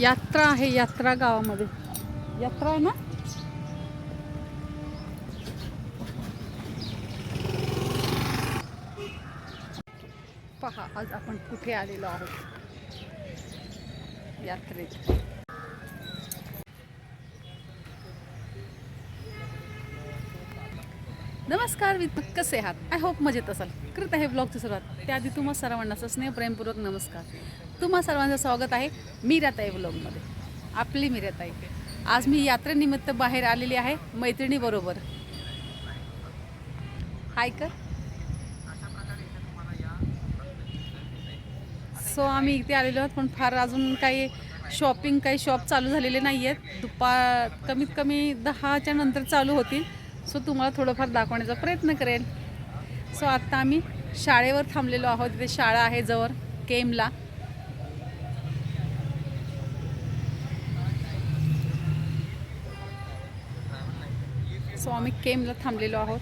यात्रा आहे यात्रा गावामध्ये. यात्रा आहे ना? पहा आज आपण कुठे आलेलो आहोत? यात्रेत. नमस्कार विथ कसे आहात? आय होप मजेत असाल. करत आहे ब्लॉगची सुरुवात. त्याआधी तुम्हा सर्वांना स्नेहप्रेमपूर्वक नमस्कार. तुम्हा सर्वांचं स्वागत आहे मीराताई ब्लॉगमध्ये आपली मीराताई. आज मी यात्रेनिमित्त बाहेर आलेली आहे मैत्रिणीबरोबर. हाय कर. सो आम्ही इथे आलेलो आहोत पण फार अजून काही शॉपिंग काही शॉप चालू झालेले नाही आहेत दुपार कमीत कमी दहाच्या नंतर चालू होतील. सो तुम्हाला थोडंफार दाखवण्याचा प्रयत्न करेल सो आत्ता आम्ही शाळेवर थांबलेलो आहोत. तिथे शाळा आहे जवळ केमला सो आम्ही केमला थांबलेलो आहोत.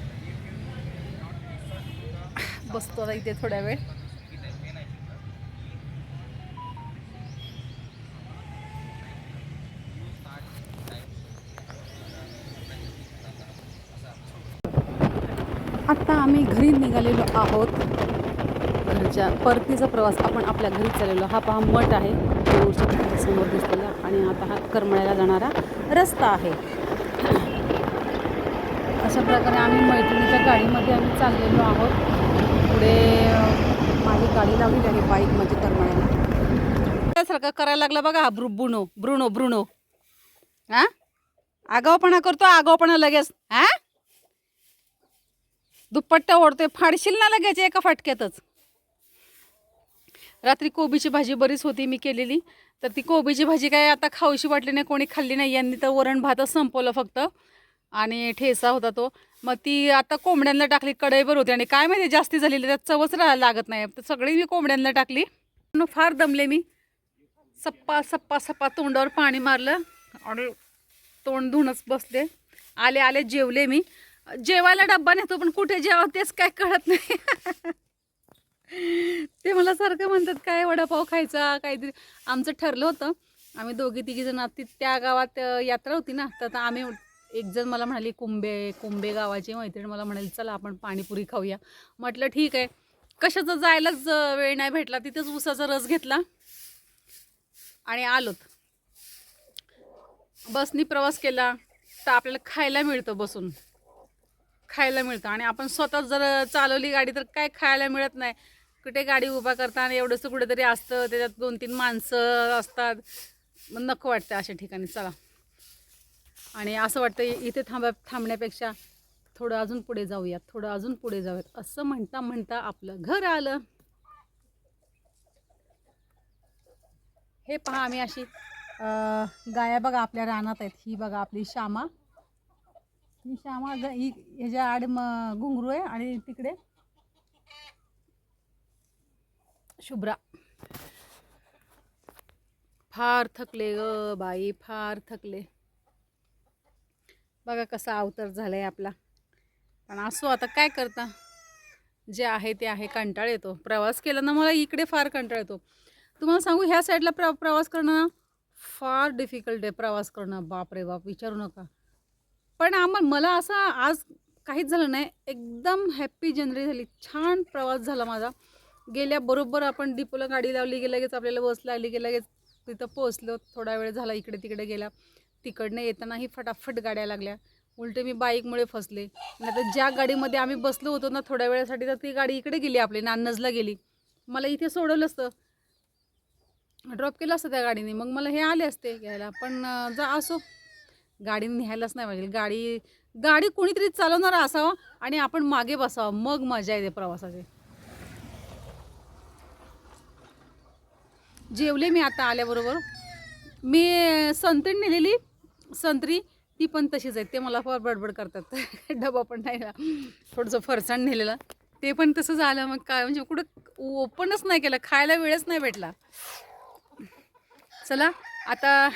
बसतो आता इथे थोड्या वेळ. आत्ता आम्ही घरी निघालेलो आहोत. घरच्या परतीचा प्रवास आपण आपल्या घरी चाललेलो हा पहा मठ आहे. समोर दिसलेला आणि आता हा करमळ्याला जाणारा रस्ता आहे. अशा प्रकारे आम्ही मैत्रिणीच्या गाडीमध्ये आम्ही चाललेलो आहोत. पुढे माझी गाडी लावली आणि बाईक म्हणजे करमळ्याला त्यासारखं करायला लागला बघा हा ब्रु ब्रुणो ब्रुणो हा? आगावपणा करतो आगावपणा लगेच. हा? दुपट्टा ओढतोय फाडशील ना लगेच एका फाटक्यातच. रात्री कोबीची भाजी बरीच होती मी केलेली. तर ती कोबीची भाजी काय आता खाऊशी वाटली नाही कोणी खाल्ली नाही. यांनी तर वरण भातच संपवलं फक्त. आणि ठेसा होता तो. मग ती आता कोंबड्यांना टाकली कढईवर होती आणि काय माहिती जास्ती झालेली त्यात चवच राहायला लागत नाही. तर सगळी मी कोंबड्यांना टाकली. फार दमले मी. सप्पा सप्पा सप्पा तोंडावर पाणी मारलं आणि तोंड धुणंच बसले. आले आले जेवले मी. जेवायला डब्बा नेतो पण कुठे जेवा तेच काय कळत नाही. ते मला सारखं म्हणतात काय वडापाव खायचा? काहीतरी. आमचं ठरलं होतं. आम्ही दोघी तिघी जण ती त्या गावात यात्रा होती ना तर आम्ही एक जण मला म्हणाली कुंबे कुंबे गावाची मैत्रीण. मला म्हणाली चला आपण पाणीपुरी खाऊया. म्हटलं ठीक आहे. कशाचं जायलाच वेळ नाही भेटला तिथेच उसाचा रस घेतला आणि आलोत. बसनी प्रवास केला तर आपल्याला खायला मिळतं बसून. खायला मिळतं आणि आपण स्वतः जर चालवली गाडी तर काय खायला मिळत नाही. कुठे गाडी उभा करताना एवढंसं कुठेतरी असतं त्याच्यात दोन तीन माणसं असतात. मग नको वाटतं अशा ठिकाणी. चला. आणि असं वाटतं इथे थांबा थांबण्यापेक्षा थोडं अजून पुढे जाऊयात थोडं अजून पुढे जाऊयात. असं म्हणता म्हणता आपलं घर आलं. हे पहा आम्ही अशी गाया बघा आपल्या रानात आहेत. ही बघा आपली श्यामा. ही श्यामा ग- ही ह्याच्या आड म- घुंगरू आहे आणि तिकडे शुभ्रा. फार थकले ग बाई फार थकले. बघा कसा अवतार झालाय आपला. पण असो आता काय करता? जे आहे ते आहे कंटाळ येतो. प्रवास केला ना मला इकडे फार कंटाळ येतो. तुम्हाला सांगू ह्या साईडला प्र प्रवास करणं फार डिफिकल्ट आहे प्रवास करणं. बाप रे बाप विचारू नका. पण आम्हाला मला असं आज काहीच झालं नाही. एकदम हॅप्पी जनरी झाली. छान प्रवास झाला माझा. गेल्या बरोबर आपण डिपोला गाडी लावली की लगेच आपल्याला बस लागली की लगेच तिथं पोहोचलो. थोडा वेळ झाला इकडे तिकडे गेला. तिकडनं येतानाही फटाफट गाड्या लागल्या. उलटे मी बाईकमुळे फसले. नाही तर ज्या गाडीमध्ये आम्ही बसलो होतो ना थोड्या वेळासाठी तर ती गाडी इकडे गेली आपली नान्नजला गेली. मला इथे सोडवलं असतं. ड्रॉप केलं असतं त्या गाडीने. मग मला हे आले असते घ्यायला. पण जा असो. गाडीने न्यायलाच नाही पाहिजे. गाडी गाडी कोणीतरी चालवणारा असावा आणि आपण मागे बसावं. मग मजा येते प्रवासाची. जेवले मी आता आल्याबरोबर. मी संतण नेलेली. संत्री ती पण तशीच आहे ते मला फार बडबड करतात. डबा पण नाही थोडंसं फरसाण नेलेला. ते पण तसंच झालं. मग काय? म्हणजे कुठं ओपनच नाही केलं. खायला वेळच नाही भेटला. चला आता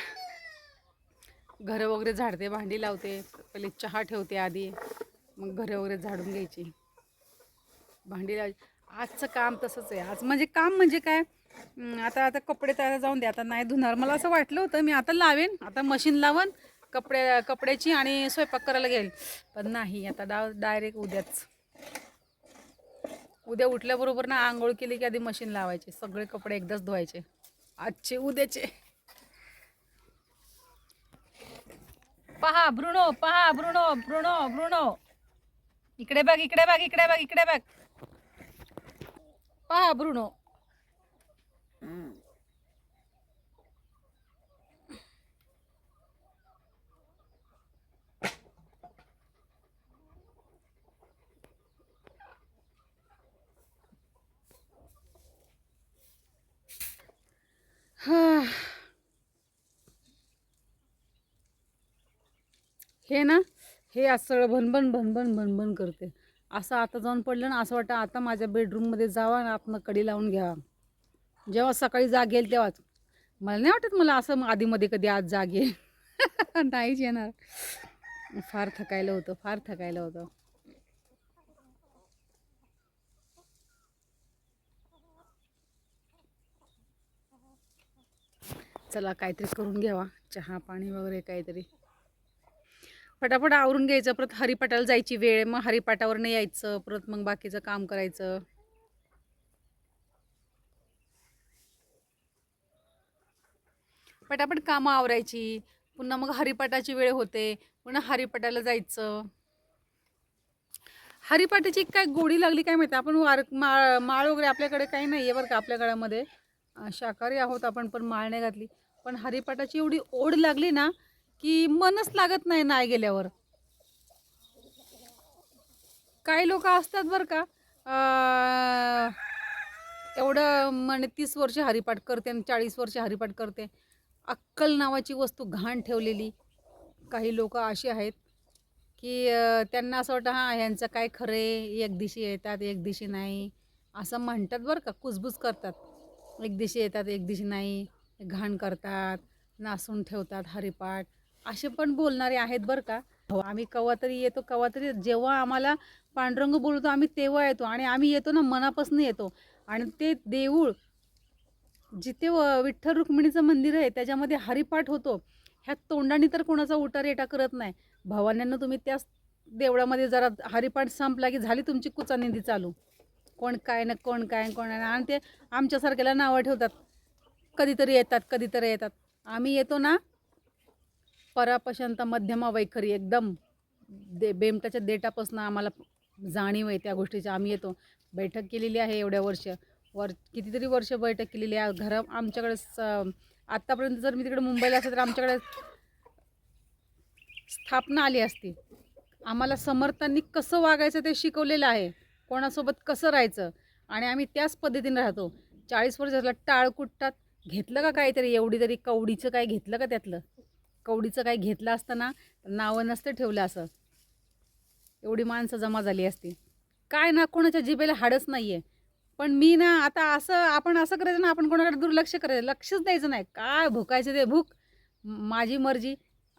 घरं वगैरे झाडते भांडी लावते. पहिले चहा ठेवते आधी. मग घरं वगैरे झाडून घ्यायची. भांडी लावायची. आजचं काम तसंच आहे. आज म्हणजे काम म्हणजे काय? आता आता कपडे तर जाऊन दे आता नाही धुणार. मला असं वाटलं होतं मी आता लावेन. आता मशीन लावन कपडे कपड्याची आणि स्वयंपाक करायला घेईल. पण नाही आता डा डायरेक्ट उद्याच. उद्या उठल्याबरोबर ना आंघोळ केली की आधी मशीन लावायचे. सगळे कपडे एकदाच धुवायचे. आजचे उद्याचे. पहा भ्रुणो पहा भ्रुणो भ्रुणो भ्रुणो इकडे बघ इकडे बघ इकडे बघ इकडे बघ. पहा भ्रुणो हा. हे ना हे असं सगळं भनभन भनभन भनभन करते. असं आता जाऊन पडलं ना असं वाटतं आता माझ्या बेडरूममध्ये जावा आणि आतनं कडी लावून घ्यावा. जेव्हा सकाळी जाग येईल तेव्हाच. मला नाही वाटत मला असं आधीमध्ये कधी आज जाग येईल. नाहीच येणार. फार थकायला होतं फार थकायला होतं. चला काहीतरी करून घ्यावा. चहा पाणी वगैरे काहीतरी. पटापट आवरून घ्यायचं परत हरिपाटाला जायची वेळ मग हरिपाटावरनं यायचं परत मग बाकीचं काम करायचं. पटापट कामं आवरायची. पुन्हा मग हरिपाठाची वेळ होते पुन्हा हरिपाटाला जायचं. हरिपाटाची काय गोडी लागली काय माहिती? आपण वार माळ माळ वगैरे आपल्याकडे काही नाही आहे बरं का आपल्या गळ्यामध्ये शाकाहारी आहोत आपण पण माळ नाही घातली. पण हरिपाठाची एवढी ओढ लागली ना की मनच लागत नाही नाही गेल्यावर. काही लोक असतात बरं का एवढं म्हणे तीस वर्ष हरिपाठ करते आणि चाळीस वर्ष हरिपाठ करते. अक्कल नावाची वस्तू घाण ठेवलेली. काही लोक अशी आहेत की त्यांना असं वाटतं हां ह्यांचं काय खरे एक दिवशी येतात एक दिवशी नाही. असं म्हणतात बरं का कुजबूज करतात. एक दिवशी येतात एक दिवशी नाही घाण करतात नासून ठेवतात हरिपाठ. असे पण बोलणारे आहेत बरं का. हो आम्ही कवा तरी येतो कवा तरी जेव्हा आम्हाला पांडुरंग बोलतो आम्ही तेव्हा येतो आणि आम्ही येतो ना मनापासून येतो. आणि ते देऊळ जिथे व- विठ्ठल रुक्मिणीचं मंदिर आहे त्याच्यामध्ये हरिपाठ होतो. ह्या तोंडाने तर कोणाचा उटारेटा करत नाही. भवान्यांना तुम्ही त्याच देवळामध्ये जरा हरिपाठ संपला की झाली तुमची कुचानिंदी चालू. कोण काय ना कोण काय कोण आहे आणि ते आमच्यासारख्याला नावं ठेवतात. कधीतरी येतात कधीतरी येतात. आम्ही येतो ना परापशंत मध्यमा वैखरी एकदम दे बेमटाच्या देटापासून आम्हाला जाणीव आहे त्या गोष्टीची. आम्ही येतो. बैठक केलेली आहे एवढ्या वर्ष. वर कितीतरी वर्ष बैठक केलेली आहे. घरा आमच्याकडे स आत्तापर्यंत जर मी तिकडे मुंबईला असेल तर आमच्याकडे स्थापना आली असती. आम्हाला समर्थांनी कसं वागायचं ते शिकवलेलं आहे. कोणासोबत कसं राहायचं? आणि आम्ही त्याच पद्धतीने राहतो. चाळीस वर्ष झालं टाळ कुटतात घेतलं का काहीतरी? एवढी तरी कवडीचं काय घेतलं का त्यातलं? कवडीचं काही घेतलं असतं ना नावं नसतं ठेवलं असं. एवढी माणसं जमा झाली असती. काय ना कोणाच्या जिभेला हाडच नाही आहे पण मी ना आता असं आपण असं करायचं ना आपण कोणाकडे दुर्लक्ष करायचं लक्षच द्यायचं नाही. काय भुकायचं ते भूक. माझी मर्जी.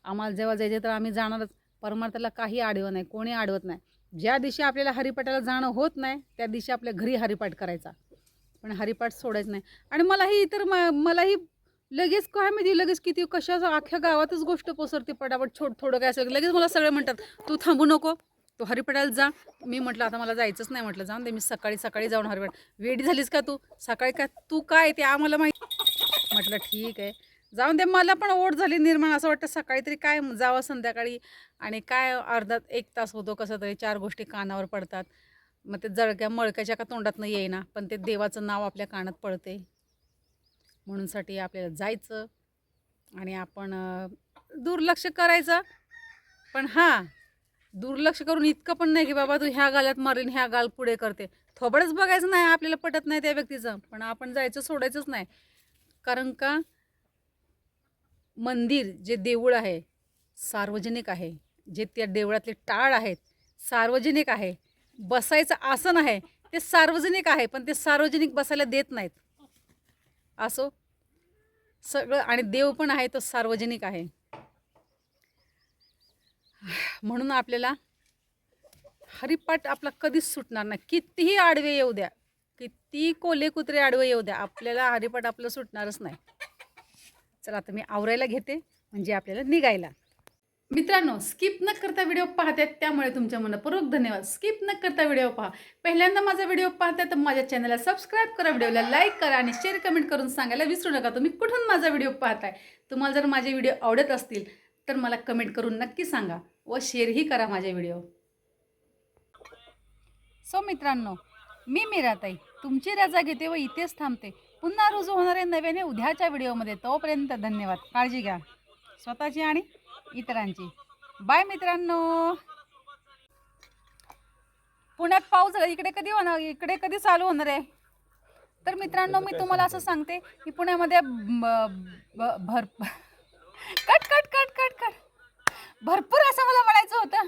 आम्हाला जेव्हा जायचं तर आम्ही जाणारच. परमार्थाला काही आडवं नाही कोणी आडवत नाही. ज्या दिवशी आपल्याला हरिपाठाला जाणं होत नाही त्या दिवशी आपल्या घरी हरिपाठ करायचा. पण हरिपाठ सोडायचं नाही. आणि मलाही इतर म मलाही लगेच काय माहिती लगेच किती कशा अख्ख्या गावातच गोष्ट पसरते पटापट छोट थोडं काय असेल लगेच मला सगळे म्हणतात तू थांबू नको तू हरिपाठाला जा. मी म्हटलं आता मला जायचंच नाही म्हटलं जाऊन दे मी सकाळी सकाळी जाऊन हरिपाठ वेडी झालीस का तू? सकाळी काय तू काय ते आम्हाला माहिती म्हटलं ठीक आहे. जाऊन दे मला पण ओढ झाली निर्माण असं वाटतं सकाळी तरी काय जावं संध्याकाळी आणि काय अर्धा एक तास होतो कसं तरी चार गोष्टी कानावर पडतात. मग ते जळक्या मळक्याच्या का तोंडातनं येईना पण ते देवाचं नाव आपल्या कानात पडते म्हणूनसाठी आपल्याला जायचं आणि आपण दुर्लक्ष करायचं. पण हां दुर्लक्ष करून इतकं पण नाही की बाबा तू ह्या गाल्यात मारीन ह्या गाल पुढे करते. थोबडच बघायचं नाही आपल्याला पटत नाही त्या व्यक्तीचं. पण आपण जायचं सोडायचंच नाही. कारण का? मंदिर जे देऊळ आहे सार्वजनिक आहे. जे त्या देवळातले टाळ आहेत सार्वजनिक आहे. बसायचं आसन आहे ते सार्वजनिक आहे पण ते सार्वजनिक बसायला देत नाहीत. असो. सगळं आणि देव पण आहे तो सार्वजनिक आहे. म्हणून आपल्याला हरिपाठ आपला कधीच सुटणार नाही. कितीही आडवे येऊ द्या. किती कोले कुत्रे आडवे येऊ द्या. आपल्याला हरिपाठ आपलं सुटणारच नाही. चला आता मी आवरायला घेते. म्हणजे आपल्याला निघायला. मित्रांनो स्किप न करता व्हिडिओ पाहतात त्यामुळे तुमच्या मनपूर्वक धन्यवाद. स्किप न करता व्हिडिओ पहा. पहिल्यांदा माझा व्हिडिओ पाहताय तर माझ्या चॅनलला सबस्क्राईब करा व्हिडिओला लाईक करा आणि शेअर कमेंट करून सांगायला विसरू नका. तुम्ही कुठून माझा व्हिडिओ पाहताय? तुम्हाला जर माझे व्हिडिओ आवडत असतील तर मला कमेंट करून नक्की सांगा व शेअरही करा माझे व्हिडिओ सो मित्रांनो मी मीराताई. तुमची रजा घेते व इथेच थांबते. पुन्हा रुजू होणारे नव्याने उद्याच्या व्हिडिओमध्ये तोपर्यंत धन्यवाद. काळजी घ्या. स्वतःची आणि इतरांची. बाय मित्रांनो. पुण्यात पाऊस झाला. इकडे कधी होणार? इकडे कधी चालू होणार आहे? तर मित्रांनो मी तुम्हाला असं सांगते? की पुण्यामध्ये भर cut cut cut cut cut. भरपूर असं मला म्हणायचं होतं.